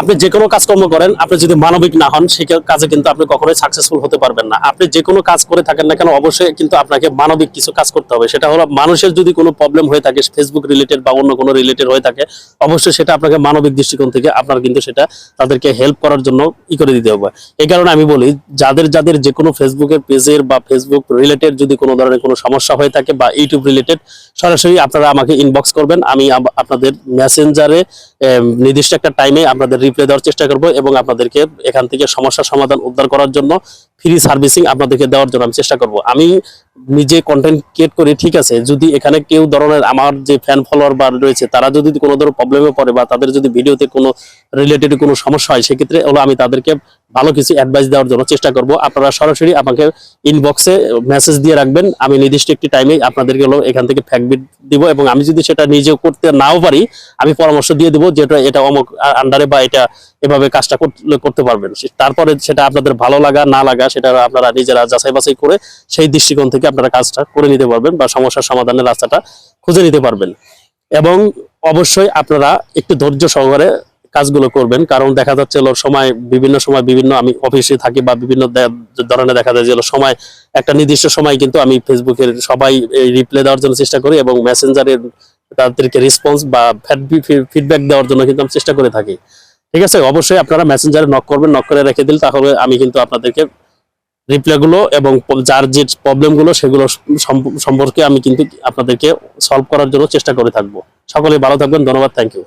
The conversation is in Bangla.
আপনি যে কোনো কাজকর্ম করেন, আপনি যদি মানবিক না হন, সেই কাজে কিন্তু আপনি কখনোই সাকসেসফুল হতে পারবেন না। আপনি যে কোনো কাজ করে থাকেন না কেন, অবশ্যই কিন্তু আপনাকে মানবিক কিছু কাজ করতে হবে। সেটা হলো মানুষের যদি কোনো প্রবলেম হয়ে থাকে ফেসবুক রিলেটেড বা অন্য কোনো রিলেটেড হয়ে থাকে, অবশ্যই সেটা আপনাকে মানবিক দৃষ্টিকোণ থেকে আপনার কিন্তু সেটা তাদেরকে হেল্প করার জন্য ই করে দিতে হবে। এই কারণে আমি বলি, যাদের যাদের যে কোনো ফেসবুকের পেজের বা ফেসবুক রিলেটেড যদি কোনো ধরনের কোনো সমস্যা হয়ে থাকে বা ইউটিউব রিলেটেড সরাসরি আপনারা আমাকে ইনবক্স করবেন। আমি আপনাদের মেসেঞ্জারে নির্দিষ্ট একটা টাইমে আপনাদের রিপ্লাই দেওয়ার চেষ্টা করব এবং আপনাদেরকে এখান থেকে সমস্যার সমাধান উদ্ধার করার জন্য ফ্রি সার্ভিসিং আপনাদেরকে দেওয়ার জন্য আমি চেষ্টা করব। আমি নিজে কন্টেন্ট ক্রিয়েট করি, ঠিক আছে? যদি এখানে কেউ ধরনের আমার যে ফ্যান ফলোয়ার বা রয়েছে, তারা যদি কোনো ধরনের প্রবলেমে পড়ে বা তাদের যদি ভিডিওতে কোনো রিলেটেড কোনো সমস্যা হয়, সেক্ষেত্রে হলো আমি তাদেরকে ভালো কিছু অ্যাডভাইস দেওয়ার জন্য চেষ্টা করব। আপনারা সরাসরি আমাকে ইনবক্সে মেসেজ দিয়ে রাখবেন। আমি নির্দিষ্ট একটি টাইমে আপনাদেরকে এখান থেকে ফ্যাকবিট দিব এবং আমি যদি সেটা নিজেও করতে নাও পারি, আমি পরামর্শ দিয়ে দিব যেটা এটা অমুক আন্ডারে বা এটা এভাবে কাজটা করতে পারবেন। তারপরে সেটা আপনাদের ভালো লাগা, না লাগা, সেটা আপনারা নিজেরা যাচাই বাছাই করে সেই দৃষ্টিকোণ থেকে আপনারা কাজটা করে নিতে পারবেন বা সমস্যার সমাধানের রাস্তাটা খুঁজে নিতে পারবেন। এবং অবশ্যই আপনারা একটু ধৈর্য সহকারে কাজগুলো করবেন। কারণ দেখা যাচ্ছে সময়, বিভিন্ন সময় বিভিন্ন আমি অফিসে থাকি বা বিভিন্ন ধরনের দেখা যায় যে সময়, একটা নির্দিষ্ট সময় কিন্তু আমি ফেসবুকের সবাই রিপ্লাই দেওয়ার জন্য চেষ্টা করি এবং মেসেঞ্জারের তাদেরকে রেসপন্স বা ফিডব্যাক দেওয়ার জন্য কিন্তু আমি চেষ্টা করে থাকি। ঠিক আছে? অবশ্যই আপনারা মেসেঞ্জারে নক করবেন নক করে রেখে দিলে তাহলে আমি কিন্তু আপনাদেরকে রিপ্লাই গুলো এবং যার যে প্রবলেমগুলো সেগুলো সম্প- সম্পর্কে আমি কিন্তু আপনাদেরকে সলভ করার জন্য চেষ্টা করে থাকব। সকলে ভালো থাকবেন, ধন্যবাদ থ্যাংক ইউ